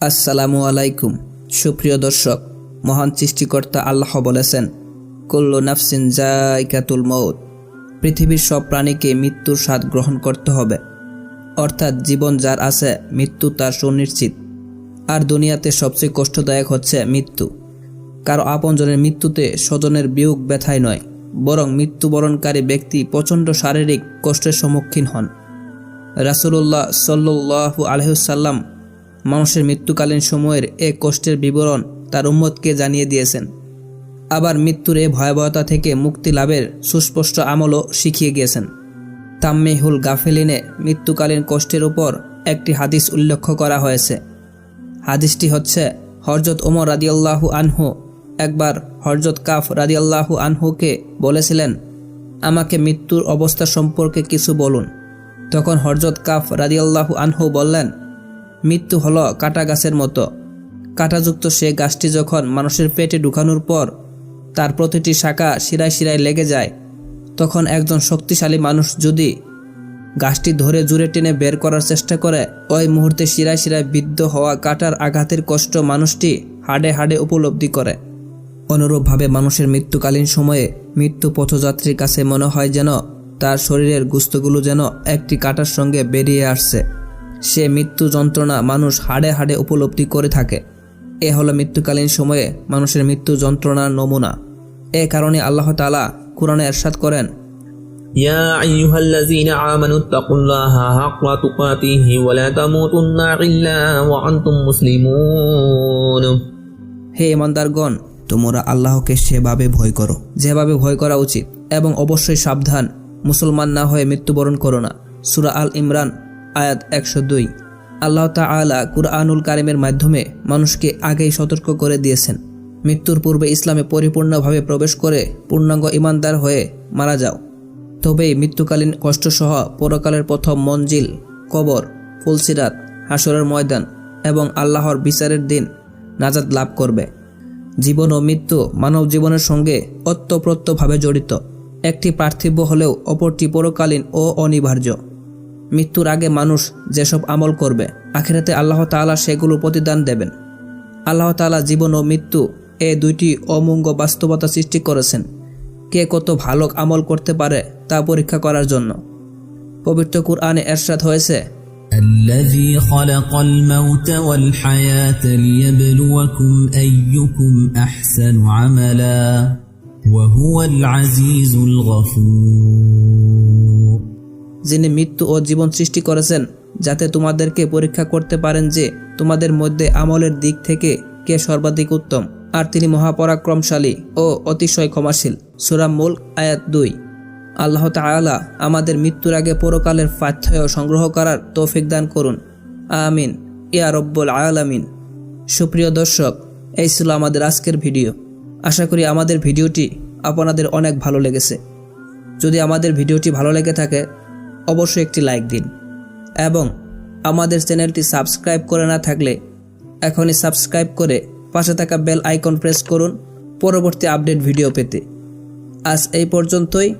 আসসালামু আলাইকুম। সুপ্রিয় দর্শক, মহান সৃষ্টিকর্তা আল্লাহ বলেছেন, কুল্লু নাফসিন জায়কাতুল মৌত পৃথিবীর সব প্রাণীকে মৃত্যুর স্বাদ গ্রহণ করতে হবে। অর্থাৎ জীবন যার আছে, মৃত্যু তার সুনিশ্চিত। আর দুনিয়াতে সবচেয়ে কষ্টদায়ক হচ্ছে মৃত্যু। কারও আপনজনের মৃত্যুতে স্বজনের বিয়োগ ব্যথায় নয়, বরং মৃত্যুবরণকারী ব্যক্তি প্রচণ্ড শারীরিক কষ্টের সম্মুখীন হন। রাসুলুল্লাহ সাল্লু আলহ্লাম মানুষের মৃত্যুকালীন সময়ের এ কষ্টের বিবরণ তার উম্মতকে জানিয়ে দিয়েছেন। আবার মৃত্যুর এ ভয়াবহতা থেকে মুক্তি লাভের সুস্পষ্ট আমলও শিখিয়ে গিয়েছেন। তাম্মেহুল গাফেলিনে মৃত্যুকালীন কষ্টের উপর একটি হাদিস উল্লেখ করা হয়েছে। হাদিসটি হচ্ছে হরজত ওমর রাদিয়াল্লাহু আনহু একবার হরজত কাফ রাদিয়াল্লাহু আনহুকে বলেছিলেন, আমাকে মৃত্যুর অবস্থা সম্পর্কে কিছু বলুন। তখন হরজত কাফ রাদিয়াল্লাহু আনহু বললেন মৃত্যু হলো কাটা গাছের মতো। কাঁটাযুক্ত সে গাছটি যখন মানুষের পেটে ঢুকানোর পর তার প্রতিটি শাখা শিরায় শিরায় লেগে যায়, তখন একজন শক্তিশালী মানুষ যদি গাছটি ধরে জুড়ে টেনে বের করার চেষ্টা করে, ওই মুহূর্তে শিরায় শিরায় বিদ্ধ হওয়া কাটার আঘাতের কষ্ট মানুষটি হাড়ে হাড়ে উপলব্ধি করে। অনুরূপভাবে মানুষের মৃত্যুকালীন সময়ে মৃত্যু পথযাত্রীর কাছে মনে হয় যেন তার শরীরের গুস্তগুলো যেন একটি কাটার সঙ্গে বেরিয়ে আসছে। সে মৃত্যু যন্ত্রণা মানুষ হাড়ে হাড়ে উপলব্ধি করে থাকে এ হলো মৃত্যুকালীন সময়ে মানুষের মৃত্যু যন্ত্রণার নমুনা এ কারণে আল্লাহ তালা কোরআনে এরশাদ করেন يا أيها الذين آمنوا اتقوا الله حق تقاته ولا تموتن إلا وأنتم مسلمون হে ইমানদারগণ তোমরা আল্লাহকে সেভাবে ভয় করো যেভাবে ভয় করা উচিত এবং অবশ্যই সাবধান মুসলমান না হয়ে মৃত্যুবরণ করো না সুরা আল ইমরান আয়াত একশো দুই। আল্লাহ তালা কুরআনুল কারিমের মাধ্যমে মানুষকে আগেই সতর্ক করে দিয়েছেন। মৃত্যুর পূর্বে ইসলামে পরিপূর্ণভাবে প্রবেশ করে পূর্ণাঙ্গ ইমানদার হয়ে মারা যাও। তবেই মৃত্যুকালীন কষ্টসহ পরকালের প্রথম মঞ্জিল, কবর, ফুলসিরাত, হাসরের ময়দান এবং আল্লাহর বিচারের দিন নাজাদ লাভ করবে। জীবন ও মৃত্যু মানব জীবনের সঙ্গে অত্যপ্রত্যভাবে জড়িত। একটি পার্থিব্য হলেও অপরটি পরকালীন ও অনিবার্য। মৃত্যুর আগে মানুষ যেসব আমল করবে আখেরাতে আল্লাহ তাআলা সেগুলো প্রতিদান দেবেন আল্লাহ তাআলা জীবন ও মৃত্যু এ দুইটি অমঙ্গ বাস্তবতা সৃষ্টি করেছেন কে কত ভালো আমল করতে পারে তা পরীক্ষা করার জন্য পবিত্র কুরআনে এরশাদ হয়েছে الذي خلق الموت والحياة ليبلوكم أيكم أحسن عملا وهو العزيز الغفور যিনি মৃত্যু ও জীবন সৃষ্টি করেছেন, যাতে তোমাদেরকে পরীক্ষা করতে পারেন যে তোমাদের মধ্যে আমলের দিক থেকে কে সর্বাধিক উত্তম। আর তিনি মহাপরাক্রমশালী ও অতিশয় ক্ষমাশীল। সুরাম মুল আয়াত দুই। আল্লাহ তাআলা আমাদের মৃত্যুর আগে পরকালের পাথ্য সংগ্রহ করার তৌফিক দান করুন। আমিন। ইয়া রব্বুল আলামিন। সুপ্রিয় দর্শক, এই ছিল আমাদের আজকের ভিডিও। আশা করি আমাদের ভিডিওটি আপনাদের অনেক ভালো লেগেছে। যদি আমাদের ভিডিওটি ভালো লেগে থাকে অবশ্যই একটি লাইক দিন। এবং আমাদের চ্যানেলটি সাবস্ক্রাইব করে না থাকলে এখনই সাবস্ক্রাইব করে পাশে থাকা বেল আইকন প্রেস করুন পরবর্তী আপডেট ভিডিও পেতে। আজ এই পর্যন্তই,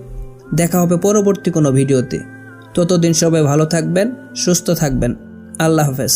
দেখা হবে পরবর্তী কোনো ভিডিওতে ততদিন সবাই ভালো থাকবেন, সুস্থ থাকবেন। আল্লাহ হাফেজ।